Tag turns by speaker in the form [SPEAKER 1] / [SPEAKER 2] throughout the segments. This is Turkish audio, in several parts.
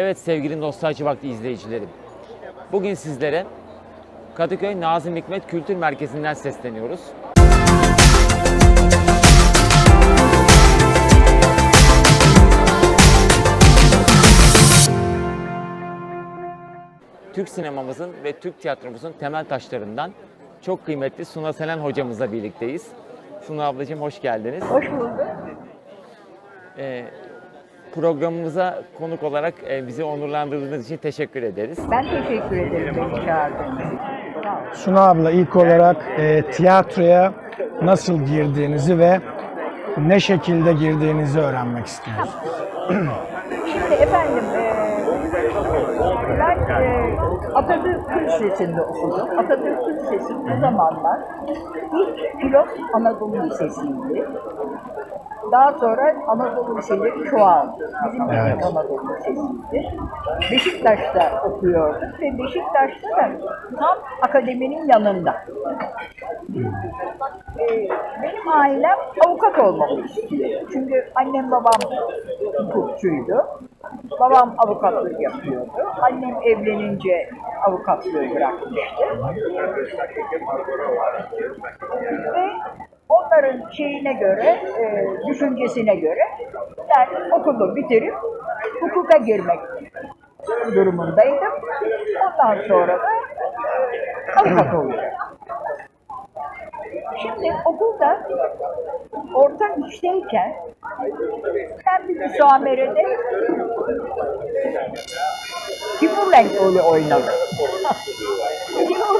[SPEAKER 1] Evet sevgili Nostalji Vakti izleyicilerim. Bugün sizlere Kadıköy Nazım Hikmet Kültür Merkezi'nden sesleniyoruz. Türk sinemamızın ve Türk tiyatromuzun temel taşlarından çok kıymetli Suna Selen hocamızla birlikteyiz. Suna ablacığım hoş geldiniz.
[SPEAKER 2] Hoş bulduk.
[SPEAKER 1] Ee, programımıza konuk olarak e, bizi onurlandırdığınız için teşekkür ederiz.
[SPEAKER 2] Ben teşekkür ederim beni çağırdığınız için.
[SPEAKER 3] Suna abla ilk olarak e, tiyatroya nasıl girdiğinizi ve ne şekilde girdiğinizi öğrenmek istiyoruz.
[SPEAKER 2] Şimdi efendim, e, ben e, Atatürk Lisesi'nde okudum. Atatürk Lisesi o zamanlar ilk pilot Anadolu Lisesi'ydi. Daha sonra Anadolu Liseleri çoğaldı. Bizim
[SPEAKER 3] Evet.
[SPEAKER 2] Anadolu Lisesi'ydi. Beşiktaş'ta okuyorduk ve Beşiktaş'ta da tam akademinin yanında. Ee, benim ailem avukat olmamı istiyor. Çünkü annem babam hukukçuydu. Babam avukatlık yapıyordu. Annem evlenince avukatlığı bırakmıştı. Ve onların şeyine göre, e, düşüncesine göre ben okulu bitirip hukuka girmek durumundaydım. Ondan sonra da e, avukat olacağım. Şimdi okulda orta üçteyken ben bir müsamerede Timur Renk rolü oynadım.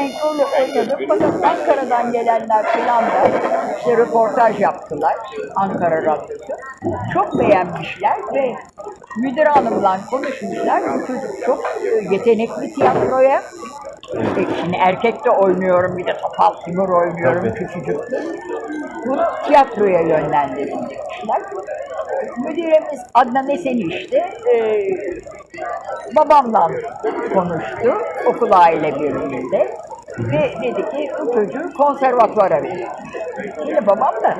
[SPEAKER 2] Rolü oynadım. Fakat Ankara'dan gelenler filan da işte röportaj yaptılar. Ankara Radyosu. Çok beğenmişler ve müdür hanımla konuşmuşlar. Bu çocuk çok e, yetenekli tiyatroya. E, Şimdi erkek de oynuyorum, bir de Topal Timur oynuyorum küçücüktü. Bunu tiyatroya yönlendirin demişler. Müdüremiz Adnan Esen işte e, babamla konuştu okul aile birliğinde ve dedi ki bu çocuğu konservatuara verin. Yine babam da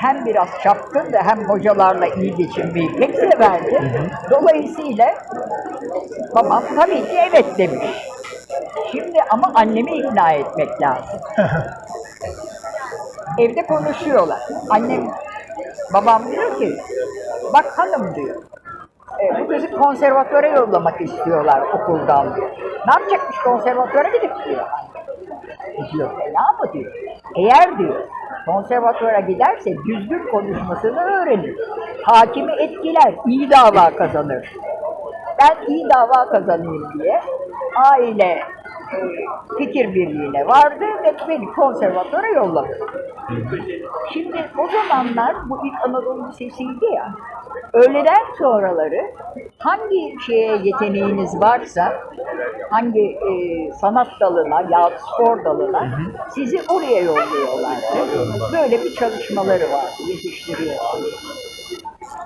[SPEAKER 2] hem biraz çapkın da hem hocalarla iyi geçinmeyi pek severdi. Dolayısıyla babam tabii ki evet demiş. Şimdi ama annemi ikna etmek lazım. Evde konuşuyorlar. Annem, babam diyor ki, bak hanım diyor, e, bu kızı konservatuvara yollamak istiyorlar okuldan diyor. Ne yapacakmış konservatuvara gidip diyor. Diyor, fena mı diyor. Eğer diyor, konservatuvara giderse düzgün konuşmasını öğrenir. Hakimi etkiler, iyi dava kazanır. Ben iyi dava kazanayım diye aile fikir birliğine vardı ve beni konservatöre yolladı. Şimdi o zamanlar bu ilk Anadolu Lisesi'ydi ya. Öğleden sonraları hangi şeye yeteneğiniz varsa, hangi e, sanat dalına ya spor dalına sizi oraya yolluyorlardı. Böyle bir çalışmaları vardı, yetiştiriyorlardı.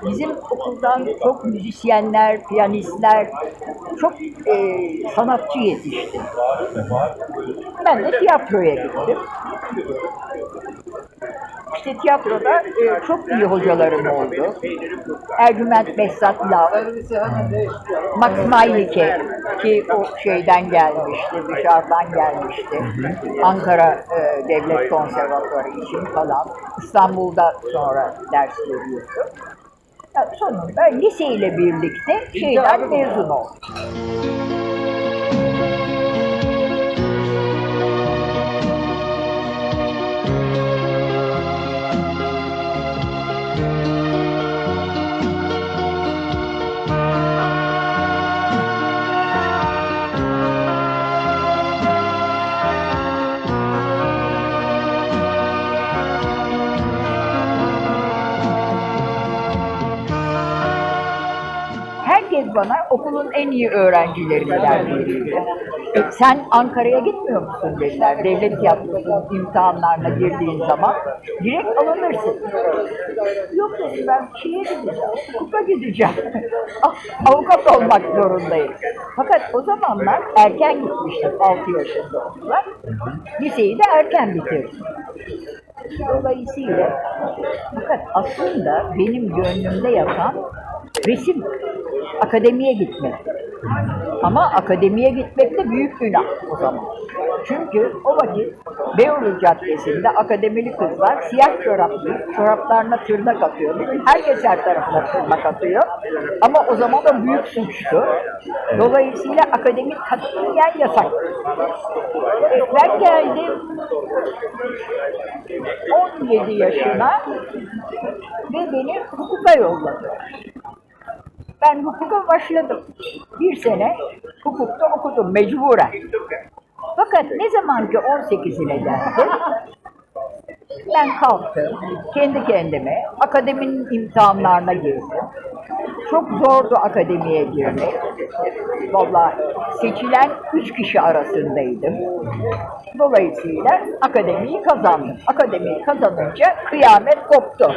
[SPEAKER 2] Bizim okuldan çok müzisyenler, piyanistler, çok e, sanatçı yetişti. Ben de tiyatroya gittim. İşte tiyatroda e, çok iyi hocalarım oldu. Ercüment Behzat Lav, Max Maylike ki o şeyden gelmişti, dışarıdan gelmişti. Ankara e, Devlet Konservatuarı için falan. İstanbul'da sonra ders veriyordu. Sonunda liseyle birlikte şeyden mezun oldum. Okulun en iyi öğrencilerinden biriydi. E, sen Ankara'ya gitmiyor musun dediler. Devlet tiyatrosunun imtihanlarına girdiğin zaman direkt alınırsın. Yok dedim ben şeye gideceğim, hukuka gideceğim. Ah, Avukat olmak zorundayım. Fakat o zamanlar erken gitmiştim 6 yaşında okula. Liseyi de erken bitirdim. Dolayısıyla fakat aslında benim gönlümde yatan resim akademiye gitmek. Ama akademiye gitmek de büyük günah o zaman. Çünkü o vakit Beyoğlu Caddesi'nde akademili kızlar siyah çoraplı, çoraplarına tırnak atıyor. Herkes her tarafına tırnak atıyor. Ama o zaman da büyük suçtu. Dolayısıyla akademik katiyen yasak. E, Ben geldim 17 yaşına ve beni hukuka yolladı. Ben hukuka başladım. Bir sene hukukta okudum mecburen. Fakat ne zaman ki 18'ine geldim, ben kalktım kendi kendime akademinin imtihanlarına girdim. Çok zordu akademiye girmek. Vallahi seçilen üç kişi arasındaydım. Dolayısıyla akademiyi kazandım. Akademiyi kazanınca kıyamet koptu.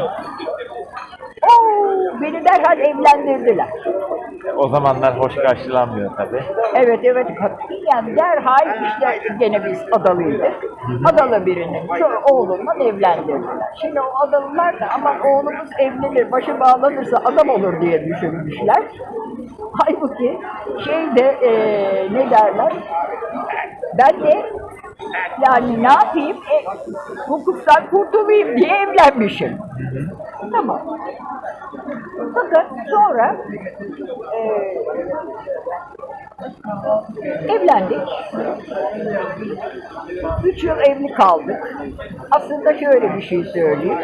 [SPEAKER 2] Oo, beni derhal evlendirdiler.
[SPEAKER 1] O zamanlar hoş karşılanmıyor tabii.
[SPEAKER 2] Evet evet katiyen derhal işte gene biz adalıydık. Adalı birinin şu evlendirdiler. Şimdi o adalılar da aman oğlumuz evlenir, başı bağlanırsa adam olur diye düşünmüşler. Halbuki şeyde eee ne derler? Ben de yani ne yapayım? E, hukuktan kurtulayım diye evlenmişim. Tamam. Fakat sonra eee Evlendik. Üç yıl evli kaldık. Aslında şöyle bir şey söyleyeyim.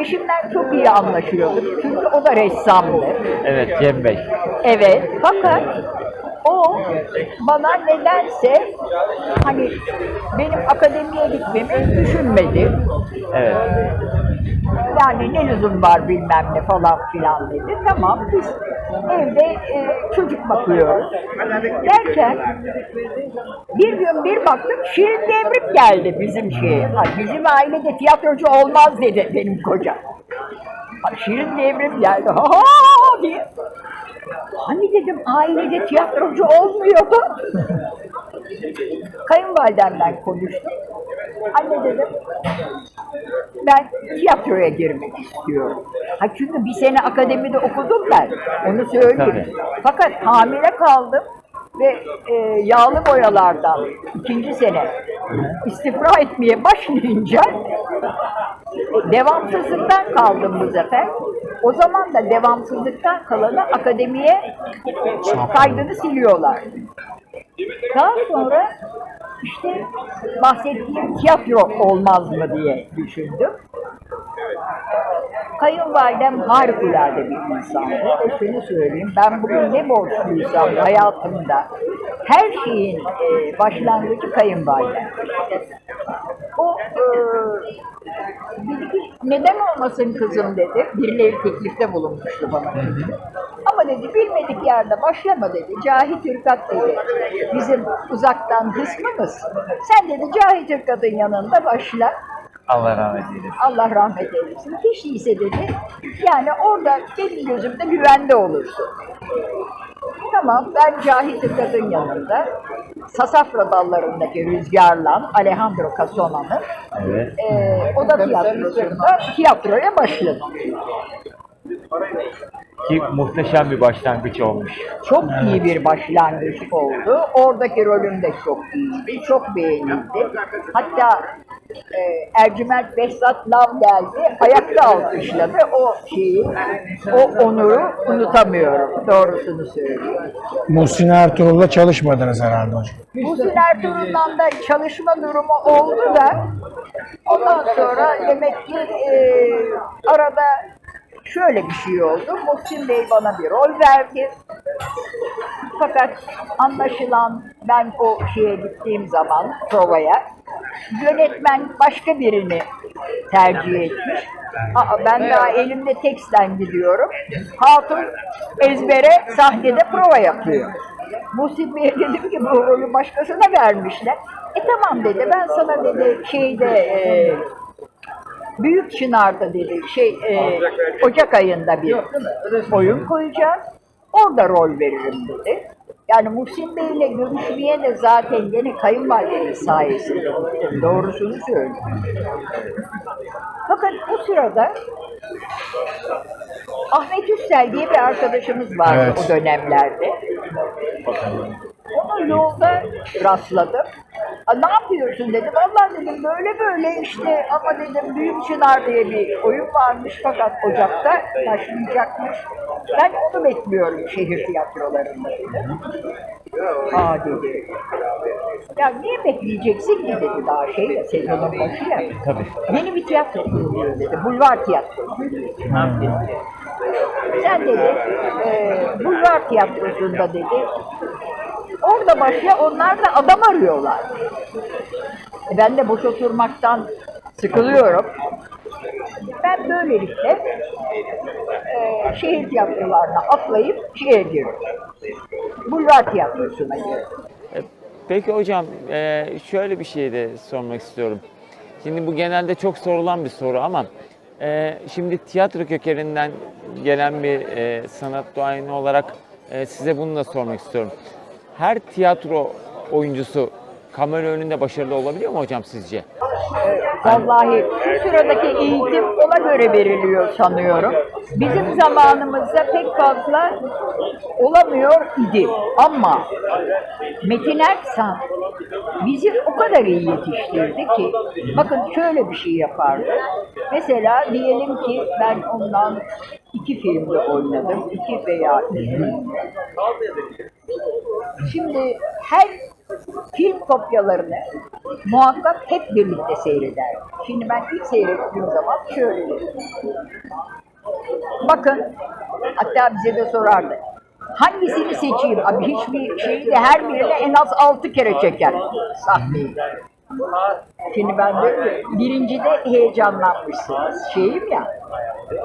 [SPEAKER 2] Eşimden çok iyi anlaşıyorduk. Çünkü o da ressamdı.
[SPEAKER 1] Evet Cem Bey.
[SPEAKER 2] Evet. Fakat o bana nedense hani benim akademiye gitmemi düşünmedi.
[SPEAKER 1] Evet.
[SPEAKER 2] Yani ne lüzum var bilmem ne falan filan dedi. Tamam biz evde e, çocuk bakıyoruz. Derken bir gün bir baktım Şirin Devrim geldi bizim şeye. Ha, bizim ailede tiyatrocu olmaz dedi benim kocam. Ha, Şirin Devrim geldi. Ha ha diye. Hani dedim ailede tiyatrocu olmuyordu. Kayınvalidemden konuştum. Anne dedim ben tiyatroya girmek istiyorum. Ha çünkü bir sene akademide okudum ben. Onu söyleyeyim.
[SPEAKER 1] Tabii.
[SPEAKER 2] Fakat hamile kaldım ve e, yağlı boyalardan ikinci sene istifra etmeye başlayınca devamsızlıktan kaldım bu sefer. O zaman da devamsızlıktan kalanı akademiye kaydını siliyorlar. Daha sonra işte bahsettiğim tiyatro olmaz mı diye düşündüm. Kayınvalidem harikulade bir insandı. Ve şunu söyleyeyim, ben bugün ne borçluysam hayatımda her şeyin e, başlangıcı kayınvalidem. O e, dedi ki neden olmasın kızım dedi. Birileri teklifte bulunmuştu bana. Ama dedi bilmedik yerde başlama dedi. Cahit Ürkat dedi. Bizim uzaktan kısmımız. Sen dedi Cahit Ürkat'ın yanında başla.
[SPEAKER 1] Allah rahmet eylesin.
[SPEAKER 2] Allah rahmet eylesin. Hiç değilse dedi. Yani orada benim gözümde güvende olursun. Tamam ben Cahit Ürkat'ın yanında Sasafra dallarındaki rüzgarla Alejandro Casona'nın
[SPEAKER 1] Evet.
[SPEAKER 2] eee o da tiyatrosunda tiyatroya başladım.
[SPEAKER 1] Ki muhteşem bir başlangıç olmuş.
[SPEAKER 2] Çok iyi bir başlangıç oldu. Oradaki rolüm de çok iyiydi. Çok beğenildi. Hatta e, Ercüment Behzat Lav geldi. Ayakta alkışladı. O şeyi, o onuru unutamıyorum. Doğrusunu söyleyeyim.
[SPEAKER 3] Muhsin Ertuğrul'la çalışmadınız herhalde hocam.
[SPEAKER 2] Muhsin Ertuğrul'dan da çalışma durumu oldu da ondan sonra demek ki e, arada şöyle bir şey oldu. Muhsin Bey bana bir rol verdi. Fakat anlaşılan ben o şeye gittiğim zaman provaya yönetmen başka birini tercih etmiş. Aa, ben daha elimde tekstten gidiyorum. Hatun ezbere sahnede prova yapıyor. Muhsin Bey'e dedim ki bu rolü başkasına vermişler. E tamam dedi ben sana dedi şeyde e, Büyük Çınar'da dedi şey e, Ocak ayında bir oyun koyacağız. Orada rol veririm dedi. Yani Muhsin Bey'le görüşmeye de zaten gene kayınvalidenin sayesinde. Doğrusunu söylüyorum. Fakat o sırada Ahmet Üstel diye bir arkadaşımız vardı
[SPEAKER 3] Evet.
[SPEAKER 2] o dönemlerde. Onu yolda rastladım. "Aa, Ne yapıyorsun dedi. Vallahi dedim böyle böyle işte ama dedim Büyük Çınar diye bir oyun varmış fakat Ocak'ta başlayacakmış. Ben onu bekliyorum şehir tiyatrolarında dedim. Aa dedi. Ya niye bekleyeceksin ki dedi daha şey ya sezonun başı ya.
[SPEAKER 1] Tabii.
[SPEAKER 2] Yeni bir tiyatro kuruluyor dedi. Bulvar tiyatrosu. Sen dedi, e, bulvar tiyatrosunda dedi, orada başla onlar da adam arıyorlar. E, ben de boş oturmaktan sıkılıyorum. Ben böylelikle e, şehir tiyatrolarına atlayıp şeye girdim. Bulvar tiyatrosuna girdim.
[SPEAKER 1] E, Peki hocam e, şöyle bir şey de sormak istiyorum. Şimdi bu genelde çok sorulan bir soru ama şimdi tiyatro kökeninden gelen bir sanat duayeni olarak size bunu da sormak istiyorum. Her tiyatro oyuncusu kamera önünde başarılı olabiliyor mu hocam sizce?
[SPEAKER 2] Vallahi şu sıradaki eğitim ona göre veriliyor sanıyorum. Bizim zamanımızda pek fazla olamıyor idi. Ama Metin Erksan bizi o kadar iyi yetiştirdi ki bakın şöyle bir şey yapardı. Mesela diyelim ki ben ondan iki filmde oynadım. iki veya üç. Şimdi her film kopyalarını muhakkak hep birlikte seyrederdim. Şimdi ben ilk seyrettiğim zaman şöyle dedim. Bakın, hatta bize de sorardı. Hangisini seçeyim? Abi hiçbir şeyi de her birine en az altı kere çeker sahneyi. Şimdi ben de birincide heyecanlanmışsınız. Şeyim ya,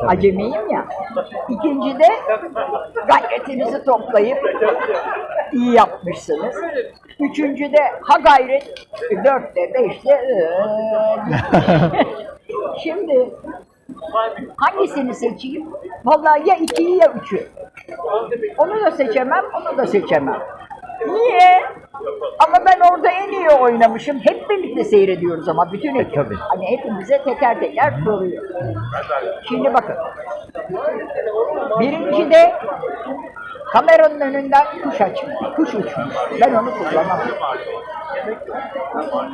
[SPEAKER 2] acemiyim ya. İkincide gayretinizi toplayıp iyi yapmışsınız. Üçüncüde ha gayret, dörtte, beşte eee, Şimdi hangisini seçeyim? Vallahi ya ikiyi ya üçü. Onu da seçemem, onu da seçemem. Niye? Ama ben orada oynamışım. Hep birlikte seyrediyoruz ama bütün ekip. Hani hepimize teker teker soruyor. Şimdi bakın. Birinci de kameranın önünden kuş açmış, kuş uçmuş. Ben onu kullanamam.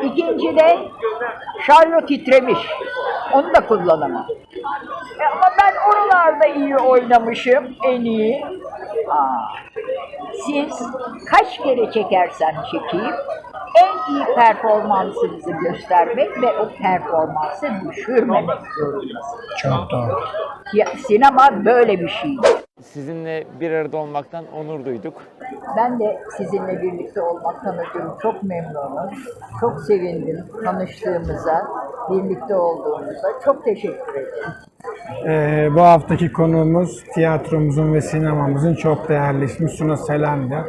[SPEAKER 2] İkinci de şaryo titremiş. Onu da kullanamam. E ama ben oralarda iyi oynamışım, en iyi. Aa, siz kaç kere çekersen çekeyim, en iyi performansınızı göstermek ve o performansı düşürmemek zorundasınız.
[SPEAKER 3] Çok doğru.
[SPEAKER 2] Ya, sinema böyle bir şey.
[SPEAKER 1] Sizinle bir arada olmaktan onur duyduk.
[SPEAKER 2] Ben de sizinle birlikte olmaktan ötürü çok memnunum. Çok sevindim tanıştığımıza, birlikte olduğumuza. Çok teşekkür ederim.
[SPEAKER 3] Ee, bu haftaki konuğumuz tiyatromuzun ve sinemamızın çok değerli ismi Suna Selen'di.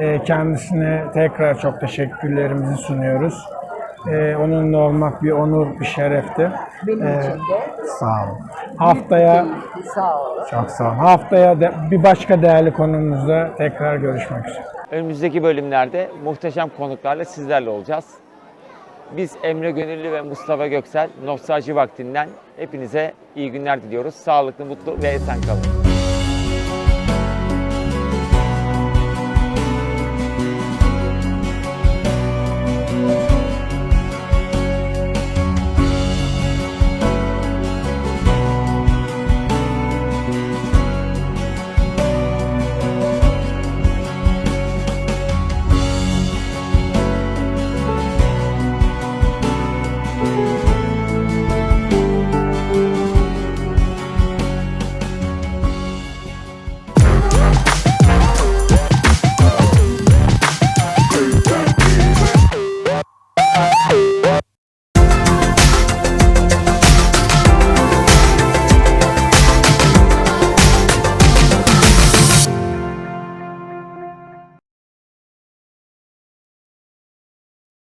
[SPEAKER 3] Ee, kendisine tekrar çok teşekkürlerimizi sunuyoruz. Ee, onunla olmak bir onur, bir şerefti.
[SPEAKER 2] Benim
[SPEAKER 3] Ee,
[SPEAKER 2] için de
[SPEAKER 3] Sağ olun. Haftaya
[SPEAKER 2] keyifli, sağ olun.
[SPEAKER 3] çok sağ olun. Haftaya de bir başka değerli konumuzda tekrar görüşmek üzere.
[SPEAKER 1] Önümüzdeki bölümlerde muhteşem konuklarla sizlerle olacağız. Biz Emre Gönüllü ve Mustafa Göksel Nostalji Vakti'nden hepinize iyi günler diliyoruz. Sağlıklı, mutlu ve esen kalın.